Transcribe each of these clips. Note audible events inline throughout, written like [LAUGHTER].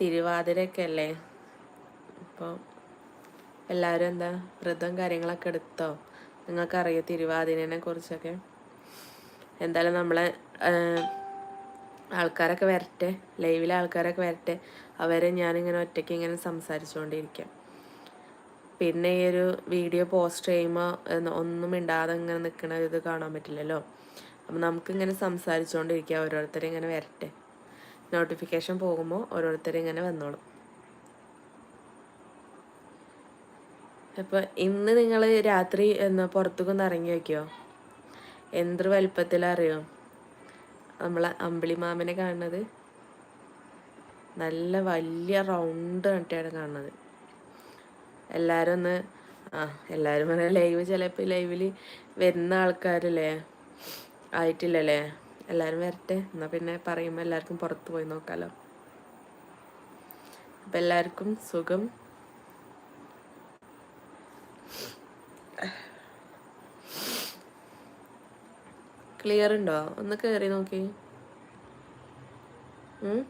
തിരുവാതിരയൊക്കെ അല്ലേ അപ്പോൾ എല്ലാവരും എന്താ വ്രതം കാര്യങ്ങളൊക്കെ എടുത്തോ? നിങ്ങൾക്കറിയോ തിരുവാതിരനെ കുറിച്ചൊക്കെ? എന്തായാലും നമ്മളെ ആൾക്കാരൊക്കെ വരട്ടെ. ലൈവിലെ ആൾക്കാരൊക്കെ വരട്ടെ. അവരെ ഞാനിങ്ങനെ ഒറ്റയ്ക്ക് ഇങ്ങനെ സംസാരിച്ചുകൊണ്ടിരിക്കാം പിന്നെ ഈ ഒരു വീഡിയോ പോസ്റ്റ് ചെയ്യുമ്പോൾ ഒന്നും ഇണ്ടാതെ ഇങ്ങനെ നിൽക്കണ ഇത് കാണാൻ പറ്റില്ലല്ലോ. അപ്പം നമുക്കിങ്ങനെ സംസാരിച്ചുകൊണ്ടിരിക്കാം ഓരോരുത്തരെ ഇങ്ങനെ വരട്ടെ. നോട്ടിഫിക്കേഷൻ പോകുമ്പോൾ ഓരോരുത്തരും ഇങ്ങനെ വന്നോളും. അപ്പോൾ ഇന്ന് നിങ്ങൾ രാത്രി എന്നാ പുറത്തേക്കൊന്ന് ഇറങ്ങി വയ്ക്കുമോ എന്ത് വലിപ്പത്തിലറിയോ നമ്മളെ അമ്പിളി മാമനെ കാണുന്നത്. നല്ല വലിയ റൗണ്ട് കണ്ടിട്ടാണ് കാണുന്നത്. എല്ലാവരും ഒന്ന് ആ എല്ലാവരും പറഞ്ഞാൽ ലൈവ് ചിലപ്പോൾ ലൈവിൽ വരുന്ന ആൾക്കാരല്ലേ? ആയിട്ടില്ലല്ലേ? എല്ലാവരും വരട്ടെ. എന്നാൽ പിന്നെ പറയുമ്പോൾ എല്ലാവർക്കും പുറത്ത് പോയി നോക്കാമല്ലോ അപ്പം എല്ലാവർക്കും സുഖം. ക്ലിയർ ഉണ്ടോ? ഒന്ന് കയറി നോക്കി. ഉം?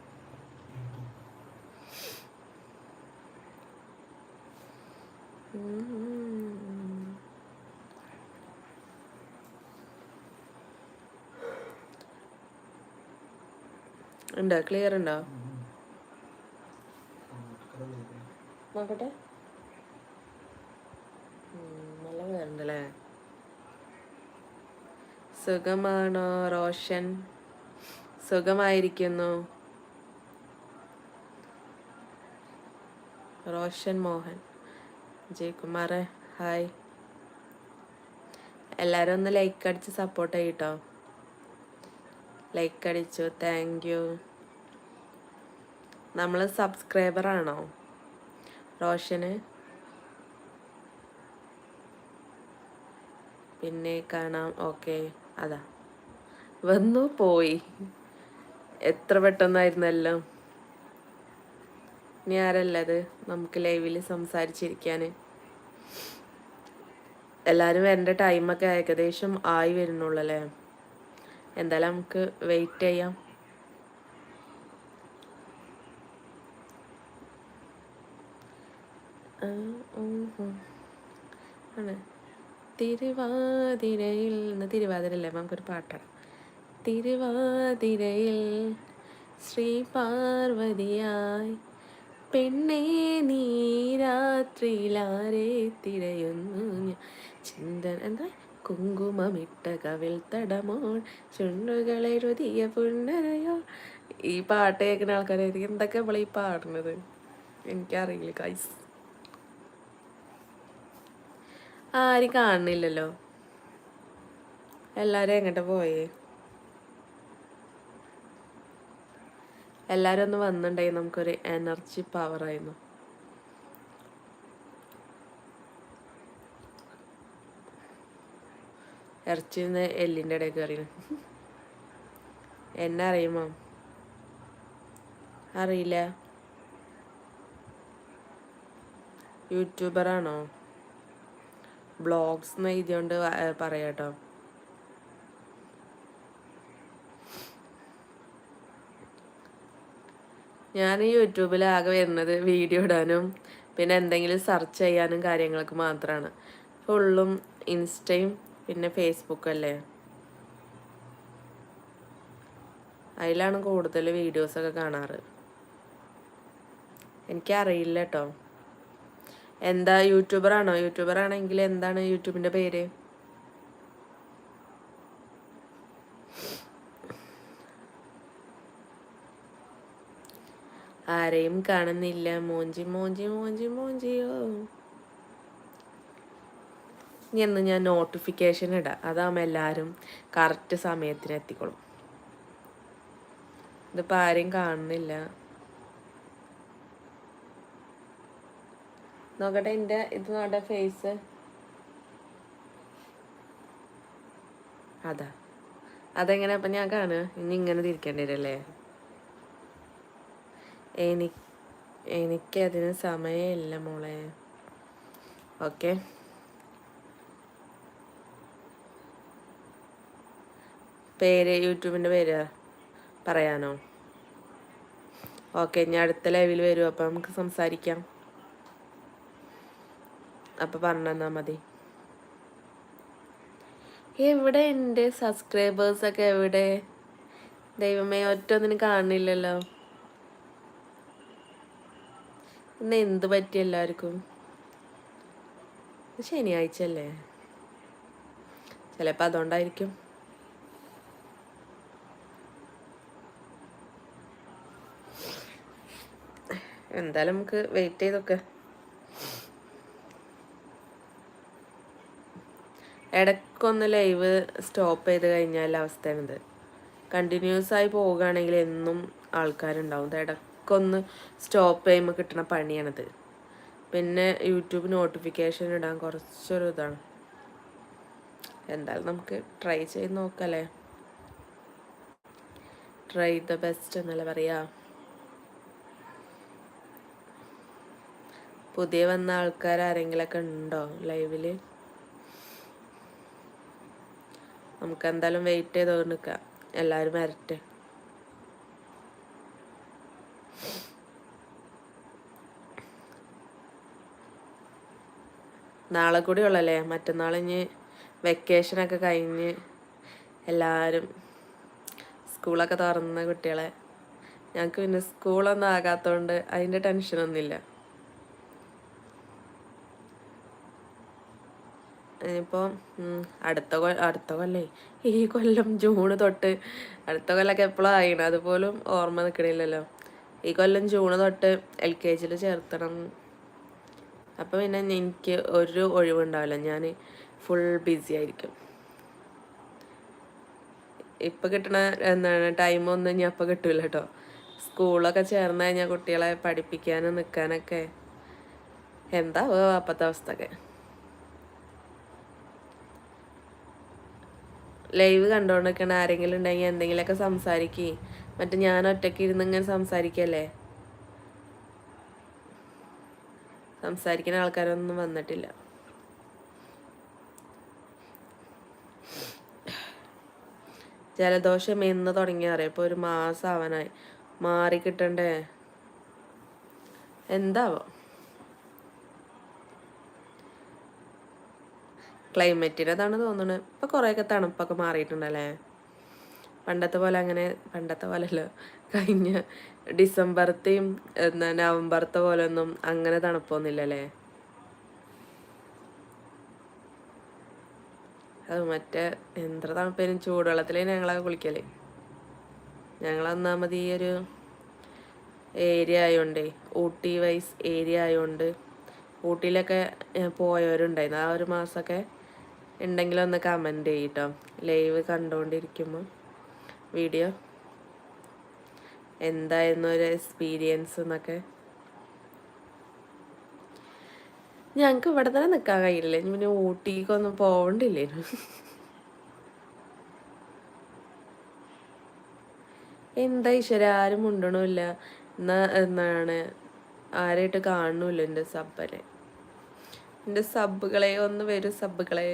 ഉണ്ടോ? ക്ലിയർ ഉണ്ടോ? നോക്കട്ടെ. നല്ല ക്ലിയർ ഉണ്ടല്ലേ സുഖമാണോ റോഷൻ? സുഖമായിരിക്കുന്നു. റോഷൻ മോഹൻ. ജയകുമാർ ഹായ് എല്ലാവരും ഒന്ന് ലൈക്ക് അടിച്ച് സപ്പോർട്ട് ചെയ്യട്ടോ ലൈക്ക് അടിച്ചു. താങ്ക് യു നമ്മൾ സബ്സ്ക്രൈബർ ആണോ? റോഷന്? പിന്നെ കാണാം. ഓക്കെ അതാ. വന്നു പോയി. എത്ര പെട്ടെന്നായിരുന്നല്ലോ. ഇനി ആരല്ലത് നമുക്ക് ലൈവിൽ സംസാരിച്ചിരിക്കാൻ എല്ലാവരും വരേണ്ട ടൈമൊക്കെ ഏകദേശം ആയി വരുന്നുള്ളൂ അല്ലേ എന്തായാലും നമുക്ക് വെയിറ്റ് ചെയ്യാം. തിരുവാതിരയിൽ തിരുവാതിരല്ലേ നമുക്കൊരു പാട്ടാണ് തിരുവാതിരയിൽ ശ്രീ പാർവതിയായി പെണ്ണേ നീരാത്രിയിലാരെ തിരയുന്നു ഞാൻ. ചിന്തൻ എന്താ? കുങ്കുമമിട്ട കവിൽ തടമോൾ ചുണ്ടുകളെഴുതിയ പുണ്ണരയോ ഈ പാട്ട് കേൾക്കുന്ന ആൾക്കാരായിരിക്കും. എന്തൊക്കെ നമ്മൾ ഈ പാടുന്നത്? എനിക്കറിയില്ല കൈസ് ആരും കാണുന്നില്ലല്ലോ. എല്ലാരും എങ്ങോട്ട് പോയേ? എല്ലാരും ഒന്ന് വന്നിട്ടുണ്ടെങ്കിൽ നമുക്കൊരു എനർജി പവർ ആയിരുന്നു ഇറച്ചിന്ന് എല്ലിന്റെ ഇടയിൽ അറിയണം എന്നെ അറിയുമോ? അറിയില്ല. യൂട്യൂബറാണോ ബ്ലോഗ്സ് എന്ന് എഴുതിയോണ്ട് പറയാട്ടോ ഞാൻ ഈ യൂട്യൂബിൽ ആകെ വരുന്നത് വീഡിയോ ഇടാനും പിന്നെ എന്തെങ്കിലും സെർച്ച് ചെയ്യാനും കാര്യങ്ങൾക്ക് മാത്രമാണ് ഫുള്ളും ഇൻസ്റ്റയും പിന്നെ ഫേസ്ബുക്ക് അല്ലേ? അതിലാണ് കൂടുതൽ വീഡിയോസൊക്കെ കാണാറ്. എനിക്കറിയില്ല കേട്ടോ എന്താ യൂട്യൂബർ ആണെങ്കിൽ എന്താണ് യൂട്യൂബിന്റെ പേര്? ആരെയും കാണുന്നില്ല. മോഞ്ചി മോഞ്ചി മോഞ്ചി മോഞ്ചിയോ? ഇനി എന്ന് ഞാൻ നോട്ടിഫിക്കേഷൻ ഇടാം. അതാകുമ്പോൾ എല്ലാവരും കറക്റ്റ് സമയത്തിന് എത്തിക്കോളും. ഇതിപ്പോൾ ആരെയും കാണുന്നില്ല. നോക്കട്ടെ എന്റെ ഇത് നോട്ടെ ഫേസ് അതാ. അതെങ്ങനെ അപ്പം ഞാൻ കാണുക? ഇനി ഇങ്ങനെ തിരിക്കേണ്ടി വരല്ലേ? എനിക്ക് എനിക്കതിന് സമയമില്ല മോളെ. ഓക്കെ പേര് യൂട്യൂബിന്റെ പേര് പറയാനോ? ഓക്കെ ഞാൻ അടുത്ത ലൈവിൽ വരും. അപ്പം നമുക്ക് സംസാരിക്കാം. അപ്പം പറഞ്ഞു തന്നാൽ മതി. എവിടെ എന്റെ സബ്സ്ക്രൈബേഴ്സൊക്കെ എവിടെ? ദൈവമേ ഒറ്റ ഒന്നിനും കാണുന്നില്ലല്ലോ ഇന്ന് എന്ത് പറ്റി എല്ലാവർക്കും? ശനിയാഴ്ച അല്ലേ? ചിലപ്പോൾ അതുകൊണ്ടായിരിക്കും. എന്തായാലും നമുക്ക് വെയിറ്റ് ചെയ്തൊക്കെ ഇടയ്ക്കൊന്ന് ലൈവ് സ്റ്റോപ്പ് ചെയ്ത് കഴിഞ്ഞാൽ അവസ്ഥയാണിത്. കണ്ടിന്യൂസ് ആയി പോവുകയാണെങ്കിൽ എന്നും ആൾക്കാരുണ്ടാവും. ഇടയ്ക്കൊന്ന് സ്റ്റോപ്പ് ചെയ്യുമ്പോൾ കിട്ടുന്ന പണിയാണിത്. പിന്നെ യൂട്യൂബ് നോട്ടിഫിക്കേഷൻ ഇടാൻ കുറച്ചൊരു ഇതാണ്. എന്തായാലും നമുക്ക് ട്രൈ ചെയ്ത് നോക്കല്ലേ? ട്രൈ ദ ബെസ്റ്റ് എന്നല്ല പറയാ? പുതിയ വന്ന ആൾക്കാർ ആരെങ്കിലൊക്കെ ഉണ്ടോ ലൈവിൽ നമുക്ക് എന്തായാലും വെയിറ്റ് ചെയ്തോണ്ട് നിൽക്കാം എല്ലാവരും വരട്ടെ. നാളെ കൂടി ഉള്ളല്ലേ? മറ്റന്നാൾ ഇനി വെക്കേഷനൊക്കെ കഴിഞ്ഞ് എല്ലാവരും സ്കൂളൊക്കെ തുറന്ന കുട്ടികളെ. ഞങ്ങൾക്ക് പിന്നെ സ്കൂളൊന്നും ആകാത്തതുകൊണ്ട് അതിന്റെ ടെൻഷനൊന്നുമില്ല ഇനിയിപ്പോൾ അടുത്ത കൊ അടുത്ത കൊല്ലേ? ഈ കൊല്ലം ജൂണ് തൊട്ട്. അടുത്ത കൊല്ലൊക്കെ എപ്പോഴും ആയിണ്? അതുപോലും ഓർമ്മ നിൽക്കണില്ലല്ലോ ഈ കൊല്ലം ജൂണ് തൊട്ട് എൽ കെ ജിയിൽ ചേർത്തണം. അപ്പോൾ പിന്നെ എനിക്ക് ഒരു ഒഴിവുണ്ടാവില്ല. ഞാൻ ഫുൾ ബിസി ആയിരിക്കും. ഇപ്പം കിട്ടണ എന്താണ് ടൈമൊന്നും ഇനി അപ്പം കിട്ടില്ല കേട്ടോ സ്കൂളൊക്കെ ചേർന്ന് കഴിഞ്ഞാൽ കുട്ടികളെ പഠിപ്പിക്കാനും നിൽക്കാനൊക്കെ എന്താ അപ്പോഴത്തെ അവസ്ഥ അവസ്ഥയൊക്കെ. ലൈവ് കണ്ടുകൊണ്ടിരിക്കണ ആരെങ്കിലും ഉണ്ടെങ്കിൽ എന്തെങ്കിലുമൊക്കെ സംസാരിക്കേ. മറ്റേ ഞാൻ ഒറ്റയ്ക്ക് ഇരുന്ന് ഇങ്ങനെ സംസാരിക്കല്ലേ? സംസാരിക്കുന്ന ആൾക്കാരൊന്നും വന്നിട്ടില്ല. ജലദോഷം എന്ന് തുടങ്ങിയറിയാം ഇപ്പോൾ ഒരു മാസം ആവാനായി മാറി കിട്ടണ്ടേ? എന്താവോ? ക്ലൈമറ്റിന്റെതാണ് തോന്നുന്നത് ഇപ്പം കുറേയൊക്കെ തണുപ്പൊക്കെ മാറിയിട്ടുണ്ടല്ലേ? പണ്ടത്തെ പോലെ അങ്ങനെ പണ്ടത്തെ പോലെയല്ലോ കഴിഞ്ഞ ഡിസംബറത്തെയും എന്താ നവംബറത്തെ പോലെ ഒന്നും അങ്ങനെ തണുപ്പൊന്നുമില്ലല്ലേ? അത് മറ്റേ എത്ര തണുപ്പേനും ചൂടുവെള്ളത്തിൽ ഞങ്ങളൊക്കെ കുളിക്കൽ. ഞങ്ങൾ മതി ഈ ഒരു ഏരിയ ആയതുകൊണ്ടേ ഊട്ടി വൈസ് ഏരിയ ആയതുകൊണ്ട് ഊട്ടിയിലൊക്കെ പോയവരുണ്ടായിരുന്നു. ആ ഒരു മാസമൊക്കെ ഉണ്ടെങ്കിലൊന്ന് കമന്റ് ചെയ്യട്ടോ. ലൈവ് കണ്ടുകൊണ്ടിരിക്കുമ്പോൾ വീഡിയോ എന്തായിരുന്നു ഒരു എക്സ്പീരിയൻസ് എന്നൊക്കെ? ഞങ്ങൾക്ക് ഇവിടെ തന്നെ നിൽക്കാൻ കഴിയില്ല. പിന്നെ ഊട്ടിക്കൊന്നും പോകണ്ടില്ലേനു എന്താ ഈശ്വര? ആരും മുണ്ടണമില്ല എന്നാ എന്നാണ്? ആരായിട്ട് കാണുന്നില്ല എന്റെ സബ്ബനെ എന്റെ സബ്ബുകളെ ഒന്ന് വരും സബ്ബുകളെ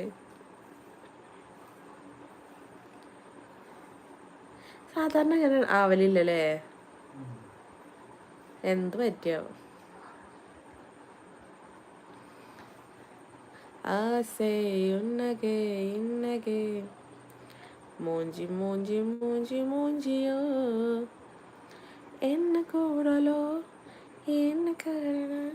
സാധാരണ അങ്ങനെ ആവലില്ലല്ലേ? എന്ത് ഇന്നകെ. മൂഞ്ചി മൂഞ്ചി മൂഞ്ചി മൂഞ്ചിയോ? എന്നെ കൂടലോ? എന്നെ കരണ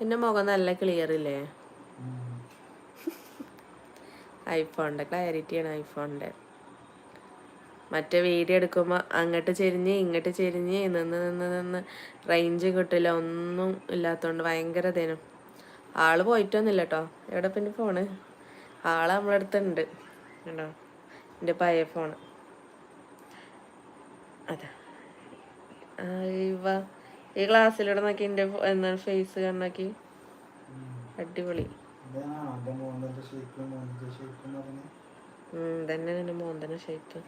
എന്റെ മുഖം നല്ല ക്ലിയർ ഇല്ലേ? ഐഫോണിന്റെ ക്ലാരിറ്റിയാണ് ഐഫോണിന്റെ മറ്റേ വീഡിയോ എടുക്കുമ്പോൾ അങ്ങോട്ട് ചെരിഞ്ഞ് ഇങ്ങോട്ട് ചെരിഞ്ഞ് നിന്ന് നിന്ന് നിന്ന് റേഞ്ച് കിട്ടില്ല ഒന്നും ഇല്ലാത്തതുകൊണ്ട് ഭയങ്കര തേനും ആൾ പോയിട്ടൊന്നുമില്ല കേട്ടോ എവിടെ പിന്നെ ഫോണ് ആൾ നമ്മളെ അടുത്തുണ്ട്. കേട്ടോ എന്റെ പഴയ ഫോണ് അതാ. ഇവ. ഈ ക്ലാസ്സിലൂടെ നോക്കി എന്റെ എന്താണ് ഫേസ് കണ്ണാക്കി അടിപൊളി. തന്നെ എന്റെ മോന്തന ഷേപ്പ്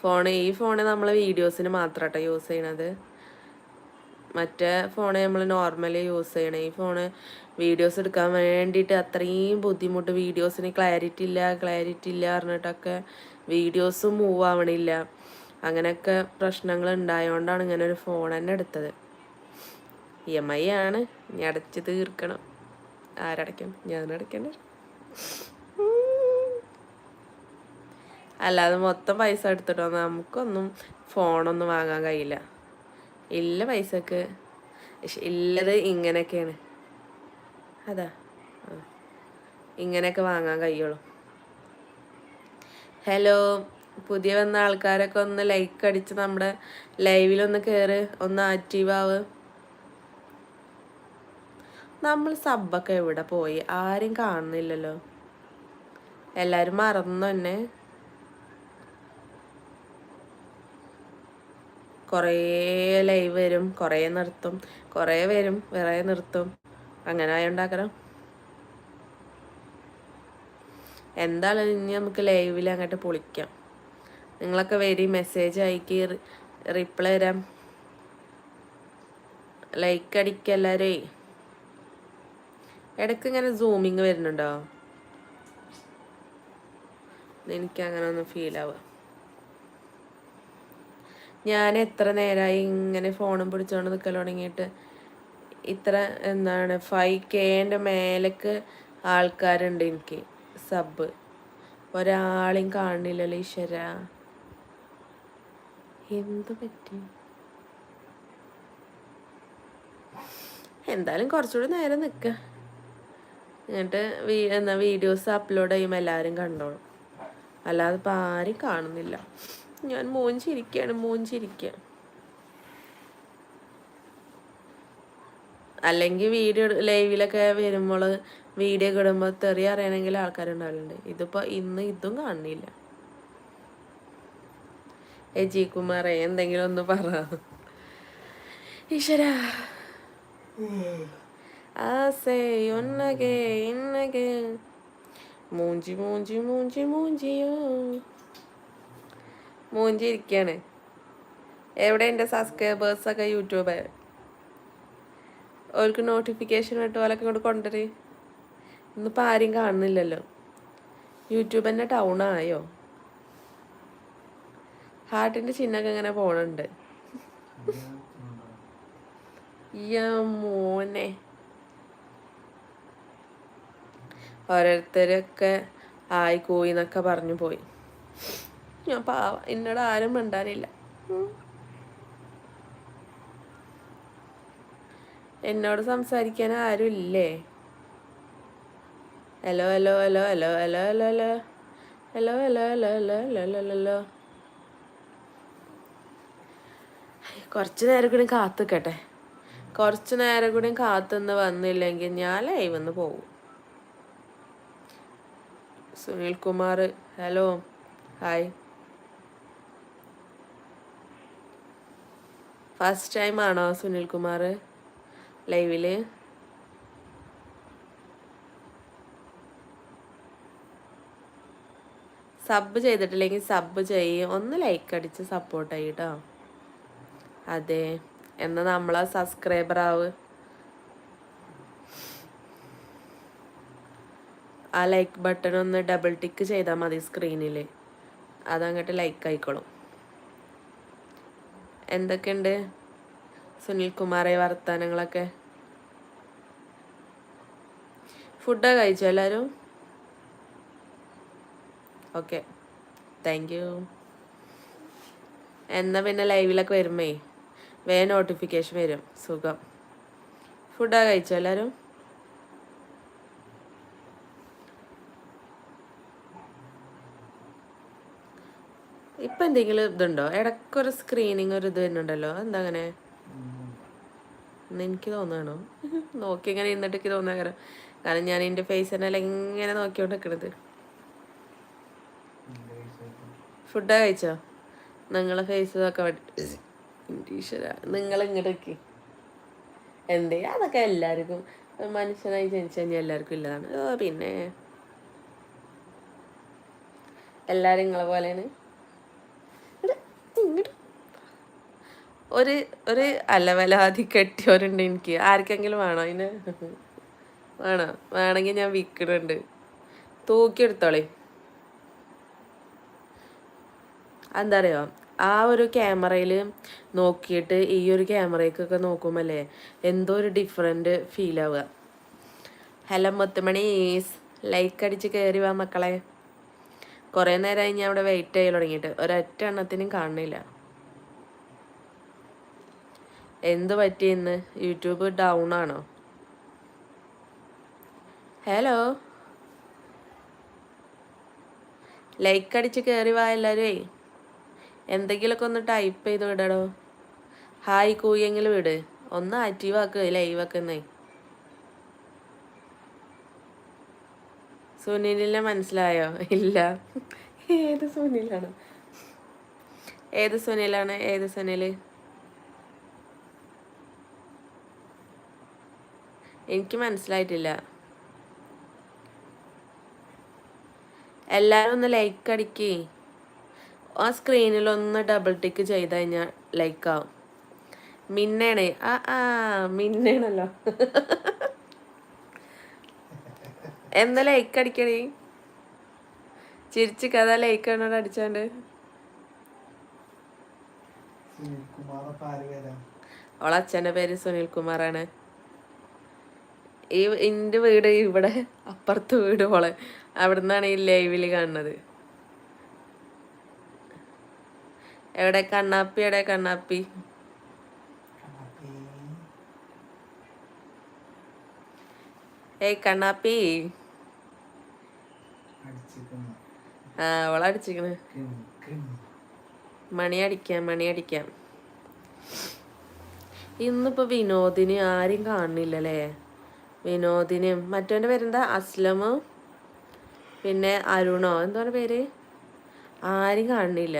ഫോൺ ഈ ഫോണ് നമ്മൾ വീഡിയോസിന് മാത്രം കേട്ടോ യൂസ് ചെയ്യണത്. മറ്റേ ഫോൺ നമ്മൾ നോർമലി യൂസ് ചെയ്യണം. ഈ ഫോണ് വീഡിയോസ് എടുക്കാൻ വേണ്ടിയിട്ട് അത്രയും ബുദ്ധിമുട്ട്. വീഡിയോസിന് ക്ലാരിറ്റി ഇല്ല ക്ലാരിറ്റി ഇല്ല പറഞ്ഞിട്ടൊക്കെ വീഡിയോസ് മൂവ് ആവണില്ല. അങ്ങനെയൊക്കെ പ്രശ്നങ്ങൾ ഉണ്ടായതുകൊണ്ടാണ് ഇങ്ങനെ ഒരു ഫോൺ തന്നെ എടുത്തത്. ഇ എം ഐ ആണ്. ഇനി അടച്ച് തീർക്കണം. ആരടയ്ക്കും? ഞാൻ അടയ്ക്കണ്ടേ. അല്ലാതെ മൊത്തം പൈസ എടുത്തിട്ടോ നമുക്കൊന്നും ഫോണൊന്നും വാങ്ങാൻ കഴിയില്ല. ഇല്ല പൈസക്ക്. ഇല്ലത് ഇങ്ങനെയൊക്കെയാണ്. അതാ. ഇങ്ങനെയൊക്കെ വാങ്ങാൻ കഴിയുള്ളൂ. ഹലോ. പുതിയ വന്ന ആൾക്കാരൊക്കെ ഒന്ന് ലൈക്ക് അടിച്ച് നമ്മുടെ ലൈവിലൊന്ന് കയറ് ഒന്ന് ആക്റ്റീവ് ആവ്. നമ്മൾ സബ്ബൊക്കെ എവിടെ പോയി? ആരും കാണുന്നില്ലല്ലോ. എല്ലാരും മറന്നു തന്നെ കുറേ ലൈവ് വരും കുറേ നിർത്തും കുറേ വരും വേറെ നിർത്തും. അങ്ങനെ ആയോണ്ടാക്കണം എന്താണ് ഇനി നമുക്ക് ലൈവിൽ അങ്ങോട്ട് പൊളിക്കാം. നിങ്ങളൊക്കെ വരി മെസ്സേജ് അയക്കി റിപ്ലൈ തരാം. ലൈക്ക് അടിക്കുക എല്ലാവരേ ഇടയ്ക്ക് ഇങ്ങനെ സൂമിങ് വരുന്നുണ്ടോ? എനിക്ക് അങ്ങനെ ഒന്നും ഫീൽ ആവുക ഞാൻ എത്ര നേരമായി ഇങ്ങനെ ഫോണും പിടിച്ചുകൊണ്ട് നിൽക്കൽ തുടങ്ങിയിട്ട്. ഇത്ര എന്താണ് ഫൈവ് കെന്റെ മേലേക്ക് ആൾക്കാരുണ്ട് എനിക്ക്. സബ് ഒരാളെയും കാണില്ലല്ലോ ഈശ്വര. എന്ത് പറ്റി? എന്തായാലും കുറച്ചുകൂടി നേരം നിൽക്കുക എന്നിട്ട് വീ എന്നാ വീഡിയോസ് അപ്ലോഡ് ചെയ്യുമ്പോൾ എല്ലാവരും കണ്ടോളും. അല്ലാതെ ഇപ്പം ആരും കാണുന്നില്ല. ഞാൻ മോഞ്ചിരിക്കുകയാണ് മോഞ്ചിരിക്കുക അല്ലെങ്കിൽ വീഡിയോ ലൈവിലൊക്കെ വരുമ്പോൾ വീഡിയോ ഇടുമ്പോൾ തെറി അറിയണമെങ്കിൽ ആൾക്കാരുണ്ടാവലുണ്ട്. ഇതിപ്പോൾ ഇന്ന് ഇതും കാണുന്നില്ല. ഏ ജി കുമാറേ എന്തെങ്കിലും ഒന്ന് പറ. ഈശ്വര. മൂഞ്ചി മൂഞ്ചി മൂഞ്ചി മൂഞ്ചിയോ. മൂഞ്ചി ഇരിക്കാണ് എവിടെ എന്റെ സബ്സ്ക്രൈബേഴ്സ് ഒക്കെ യൂട്യൂബ്? അവർക്ക് നോട്ടിഫിക്കേഷൻ ഇട്ട് പോലൊക്കെ ഇങ്ങോട്ട് കൊണ്ടുവരി. ഇന്നിപ്പോൾ ആരും കാണുന്നില്ലല്ലോ. യൂട്യൂബ് തന്നെ ടൗൺ ആയോ? ഹാർട്ടിന്റെ ചിഹ്നമൊക്കെ ഇങ്ങനെ പോണുണ്ട്. മോനെ. ഓരോരുത്തരൊക്കെ ആയി കൂയി എന്നൊക്കെ പറഞ്ഞു പോയി. ഞാൻ പാവ എന്നോട് ആരും മിണ്ടാനില്ല എന്നോട് സംസാരിക്കാൻ ആരും ഇല്ലേ hello hello hello hello hello hello hello hello hello hello hello hello hello hello കുറച്ച് നേരം കൂടി കാത്തു നിൽക്കട്ടെ കുറച്ച് നേരം കൂടി കാത്തുനിന്ന് വന്നില്ലെങ്കിൽ ഞാൻ ലൈവ് ഒന്ന് പോകും Sunil Kumar hello hi first time ആണോ സുനിൽ കുമാർ ലൈവിൽ സബ് ചെയ്തിട്ടില്ലെങ്കിൽ സബ് ചെയ്യും. ഒന്ന് ലൈക്ക് അടിച്ച് സപ്പോർട്ട് ചെയ്യട്ടോ അതെ. എന്നാൽ നമ്മളെ സബ്സ്ക്രൈബർ ആവ്. ആ ലൈക്ക് ബട്ടൺ ഒന്ന് ഡബിൾ ടിക്ക് ചെയ്താൽ മതി സ്ക്രീനിൽ അതങ്ങോട്ട് ലൈക്ക് ആയിക്കോളും. എന്തൊക്കെയുണ്ട്? സുനിൽ കുമാറെ വർത്താനങ്ങളൊക്കെ ഫുഡൊക്കെ കഴിച്ചോ എല്ലാവരും ഓക്കെ. താങ്ക് യു എന്നാൽ പിന്നെ ലൈവിലൊക്കെ വരുമ്പേ വേ നോട്ടിഫിക്കേഷൻ വരും. സുഖം. ഫുഡൊക്കെ കഴിച്ചോ എല്ലാവരും ഇപ്പം എന്തെങ്കിലും ഇതുണ്ടോ? ഇടക്കൊരു സ്ക്രീനിങ് ഒരു ഇത് വരുന്നുണ്ടല്ലോ. എന്താ അങ്ങനെ? എനിക്ക് തോന്നുകയാണോ നോക്കി ഇങ്ങനെ ഇരുന്നിട്ട് എനിക്ക് തോന്നുക കാരണം കാരണം ഞാൻ എന്റെ ഫേസ് തന്നെ ഇങ്ങനെ നോക്കിക്കൊണ്ട് നിൽക്കണത് ഫുഡാ കഴിച്ചോ? നിങ്ങളെ ഫേസ് നോക്കാൻ ഈശ്വര നിങ്ങൾ ഇങ്ങോട്ടേക്ക് എന്തേ? അതൊക്കെ എല്ലാവർക്കും. മനുഷ്യനായി ജനിച്ചു കഴിഞ്ഞാൽ എല്ലാവർക്കും ഇല്ലതാണ്. പിന്നെ. എല്ലാരും നിങ്ങളെ പോലെയാണ്. ഒരു ഒരു അലവലാതി കെട്ടിയവരുണ്ട് എനിക്ക്. ആർക്കെങ്കിലും വേണോ അതിന്? വേണോ? വേണമെങ്കിൽ ഞാൻ വിൽക്കുന്നുണ്ട് തൂക്കിയെടുത്തോളേ. എന്താ അറിയോ ആ ഒരു ക്യാമറയിൽ നോക്കിയിട്ട് ഈ ഒരു ക്യാമറയ്ക്കൊക്കെ നോക്കുമല്ലേ എന്തോ ഒരു ഡിഫറെന്റ് ഫീൽ ആവുക. ഹലോ മുത്തുമണീസ് ലൈക്ക് അടിച്ച് കയറി വാ മക്കളെ. കുറേ നേരമായി ഞാൻ അവിടെ വെയിറ്റ് ചെയ്ത് തുടങ്ങിയിട്ട്. ഒരൊറ്റ എണ്ണത്തിനും കാണുന്നില്ല. എന്ത് പറ്റി ഇന്ന്? യൂട്യൂബ് ഡൗൺ ആണോ ഹലോ? ലൈക്ക് അടിച്ച് കയറി വാ എല്ലാവരുമേ എന്തെങ്കിലുമൊക്കെ ഒന്ന് ടൈപ്പ് ചെയ്ത് വിടടോ. ഹായ് കൂയെങ്കിലും വിട്. ഒന്ന് ആക്റ്റീവ് ആക്കുക ലൈവ് ആക്കുന്നേ സുനിലിനെ മനസ്സിലായോ? ഇല്ല. ഏത് സുനിലാണ്? ഏത് സുനിലാണ്? ഏത് സുനിൽ എനിക്ക് മനസ്സിലായിട്ടില്ല. എല്ലാവരും ഒന്ന് ലൈക്ക് അടിക്കേ. ആ സ്ക്രീനിൽ ഒന്ന് ഡബിൾ ടിക്ക് ചെയ്ത് കഴിഞ്ഞാൽ ലൈക്ക് ആവും. മിന്നേണേ. ആ ആ മിന്നേണല്ലോ. എന്താ ലൈക്ക് അടിക്കണേ? ചിരിച്ച് കഥ ലൈക്ക് ആണോട് അടിച്ചാണ്ട്. അവളെ അച്ഛന്റെ പേര് സുനിൽ കുമാറാണ് ഈ എന്റെ വീട് ഇവിടെ അപ്പുറത്ത് വീട് പോളെ അവിടുന്നാണ് ഈ ലൈവിൽ കാണുന്നത്. എവിടെ? കണ്ണാപ്പി എവിടെ? കണ്ണാപ്പി. ഏയ് കണ്ണാപ്പി. ആ അവളടിച്ചിക്കണ് മണി അടിക്കാം മണി അടിക്കാം. ഇന്നിപ്പോ വിനോദിന് ആരും കാണുന്നില്ലല്ലേ? വിനോദിനും മറ്റവന്റെ പേരെന്താ? അസ്ലമും? പിന്നെ അരുണോ? എന്താണ് പേര്? ആരും കാണുന്നില്ല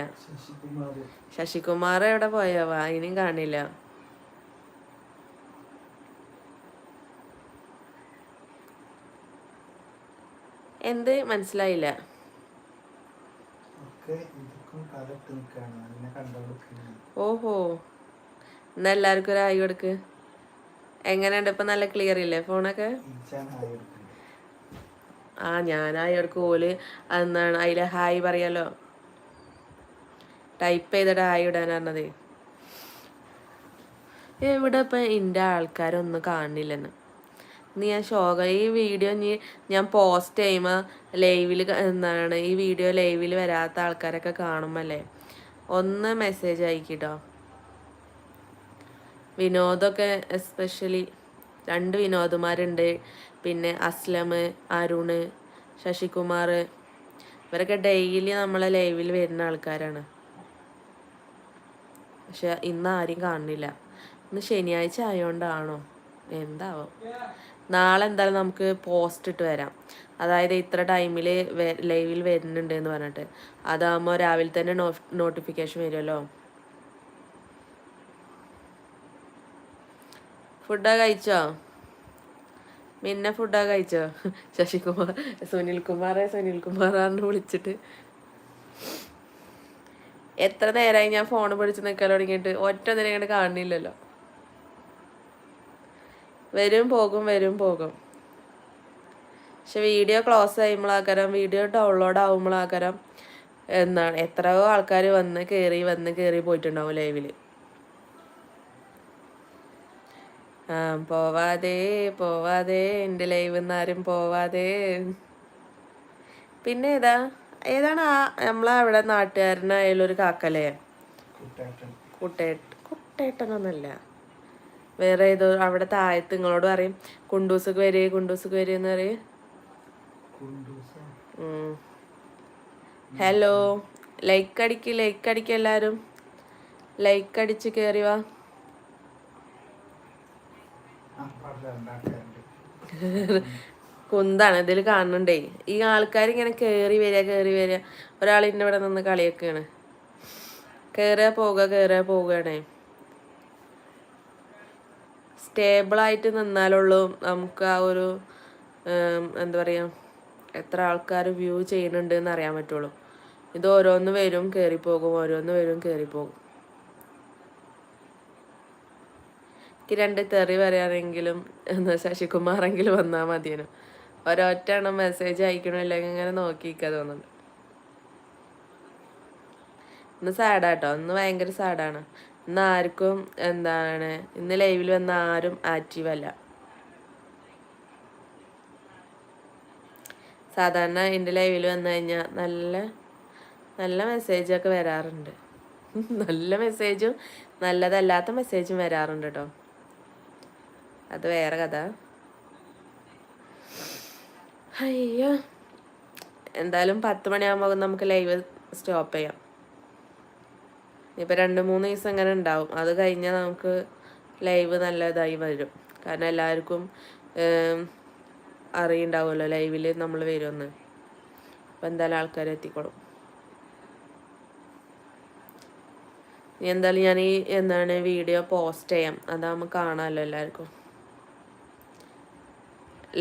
ശശികുമാർ എവിടെ പോയവാ അതിനും കാണില്ല. എന്ത്? മനസ്സിലായില്ല. ഓഹോ. എന്നാ എല്ലാവർക്കും ഒരു ആയി കൊടുക്ക് എങ്ങനെയുണ്ട് ഇപ്പൊ നല്ല ക്ലിയർ ഇല്ലേ ഫോണൊക്കെ? ആ ഞാനായി കൊടുക്ക് ഓൽ എന്താണ് അതിലെ ഹായ് പറയാലോ. ടൈപ്പ് ചെയ്തിട്ട് ഹായ് ഇടാൻ എവിടെ ഇപ്പം എന്റെ ആൾക്കാരൊന്നും കാണുന്നില്ലെന്ന് നീ ഞാൻ ശോക ഈ വീഡിയോ നീ ഞാൻ പോസ്റ്റ് ചെയ്യുമ്പോൾ ലൈവിൽ എന്താണ് ഈ വീഡിയോ ലൈവിൽ വരാത്ത ആൾക്കാരൊക്കെ കാണുമല്ലേ ഒന്ന് മെസ്സേജ് അയക്കിട്ടോ. വിനോദൊക്കെ എസ്പെഷ്യലി രണ്ട് വിനോദമാരുണ്ട്. പിന്നെ അസ്ലം അരുണ് ശശികുമാർ. ഇവരൊക്കെ ഡെയിലി നമ്മളെ ലൈവിൽ വരുന്ന ആൾക്കാരാണ്. പക്ഷെ ഇന്ന് ആരും കാണുന്നില്ല. ഇന്ന് ശനിയാഴ്ച ആയതുകൊണ്ടാണോ എന്താവോ? നാളെ എന്തായാലും നമുക്ക് പോസ്റ്റ് ഇട്ട് വരാം. അതായത് ഇത്ര ടൈമിൽ ലൈവിൽ വരുന്നുണ്ട് എന്ന് പറഞ്ഞിട്ട്. അതാകുമ്പോൾ രാവിലെ തന്നെ നോട്ടിഫിക്കേഷൻ വരുമല്ലോ ഫുഡൊക്കെ കഴിച്ചോ? പിന്നെ ഫുഡൊക്കെ കഴിച്ചോ? [LAUGHS] ശശികുമാർ സുനിൽ കുമാറെ സുനിൽ കുമാറാന്ന് വിളിച്ചിട്ട്. എത്ര നേരമായി ഞാൻ ഫോൺ പിടിച്ച് നിൽക്കാൻ തുടങ്ങിയിട്ട്? ഒറ്റ നേരം ഇങ്ങോട്ട് കാണുന്നില്ലല്ലോ. വരും പോകും വരും പോകും. പക്ഷെ വീഡിയോ ക്ലോസ് ചെയ്യുമ്പോഴാക്കാരം വീഡിയോ ഡൗൺലോഡ് ആകുമ്പോഴാക്കരം എന്താണ് എത്രയോ ആൾക്കാർ വന്ന് കയറി വന്ന് കയറി പോയിട്ടുണ്ടാവും ലൈവിൽ പോവാതെ പോവാതെ എന്റെ ലൈവ് എന്നാരും പോവാതെ. പിന്നെ ഏതാ? ഏതാണ് ആ നമ്മളെ അവിടെ നാട്ടുകാരനായാലും ഒരു കാക്കലേ കുട്ടേട്ടൻ. കുട്ടേട്ട കുട്ടേട്ടനൊന്നല്ല. വേറെ ഏതോ അവിടെ താഴത്ത് നിങ്ങളോട് പറയും കുണ്ടൂസക്ക് വരെ കുണ്ടൂസക്ക് വരെ എന്ന് പറയും. ഹലോ ലൈക്ക് അടിക്ക് ലൈക്ക് അടിക്ക് എല്ലാവരും. ലൈക്ക് അടിച്ച് കയറി വാ. കുന്താണ് ഇതിൽ കാണുന്നുണ്ടേ ഈ ആൾക്കാർ ഇങ്ങനെ കയറി വരിക കയറി വരിക. ഒരാൾ ഇന്ന ഇവിടെ നിന്ന് കളിയൊക്കെയാണ് കയറുക പോവുക കയറുക പോവുകയാണേ. സ്റ്റേബിളായിട്ട് നിന്നാലുള്ളൂ നമുക്ക് ആ ഒരു എന്താ പറയുക എത്ര ആൾക്കാർ വ്യൂ ചെയ്യുന്നുണ്ട് എന്ന് അറിയാൻ പറ്റുള്ളൂ. ഇത് ഓരോന്ന് വരും കയറിപ്പോകും ഓരോന്ന് വരും കയറിപ്പോകും എനിക്ക് രണ്ട് തെറി പറയാനെങ്കിലും എന്താ ശശികുമാറെങ്കിലും വന്നാൽ മതിയനും. ഒരൊറ്റ എണ്ണം മെസ്സേജ് അയക്കണമില്ലെങ്കിൽ ഇങ്ങനെ നോക്കിയിരിക്കുക തോന്നുന്നുണ്ട് ഇന്ന് സാഡാട്ടോ ഇന്ന് ഭയങ്കര സാഡാണ് ഇന്ന് ആർക്കും എന്താണ് ഇന്ന് ലൈവിൽ വന്ന ആരും ആക്റ്റീവ് അല്ല. സാധാരണ എന്റെ ലൈവിൽ വന്നു കഴിഞ്ഞാൽ നല്ല നല്ല മെസ്സേജൊക്കെ വരാറുണ്ട്. [LAUGHS] നല്ല മെസ്സേജും നല്ലതല്ലാത്ത മെസ്സേജും വരാറുണ്ട് കേട്ടോ അത് വേറെ കഥ. അയ്യോ. എന്തായാലും പത്ത് മണിയാകുമ്പോൾ നമുക്ക് ലൈവ് സ്റ്റോപ്പ് ചെയ്യാം. ഇപ്പം രണ്ട് മൂന്ന് ദിവസം അങ്ങനെ ഉണ്ടാവും. അത് കഴിഞ്ഞാൽ നമുക്ക് ലൈവ് നല്ല ഇതായി വരും. കാരണം എല്ലാവർക്കും അറിയുണ്ടാവുമല്ലോ ലൈവിൽ നമ്മൾ വരുമെന്ന്. അപ്പം എന്തായാലും ആൾക്കാർ എത്തിക്കോളും. എന്തായാലും ഞാൻ ഈ എന്താണ് വീഡിയോ പോസ്റ്റ് ചെയ്യാം. അതാകുമ്പോൾ കാണാമല്ലോ എല്ലാവർക്കും.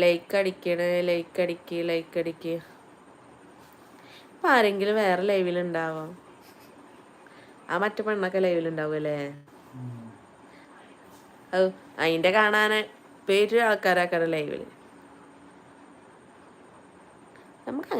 ലൈക്ക് അടിക്കണേ ലൈക്ക് അടിക്ക് ലൈക്ക് അടിക്ക്. ഇപ്പം ആരെങ്കിലും വേറെ ലൈവിലുണ്ടാവോ ആ മറ്റു പെണ്ണൊക്കെ ലൈവിലുണ്ടാവും അല്ലേ? അതിന്റെ കാണാന് പേര് ആൾക്കാരാക്കാണ് ലൈവിൽ നമുക്ക്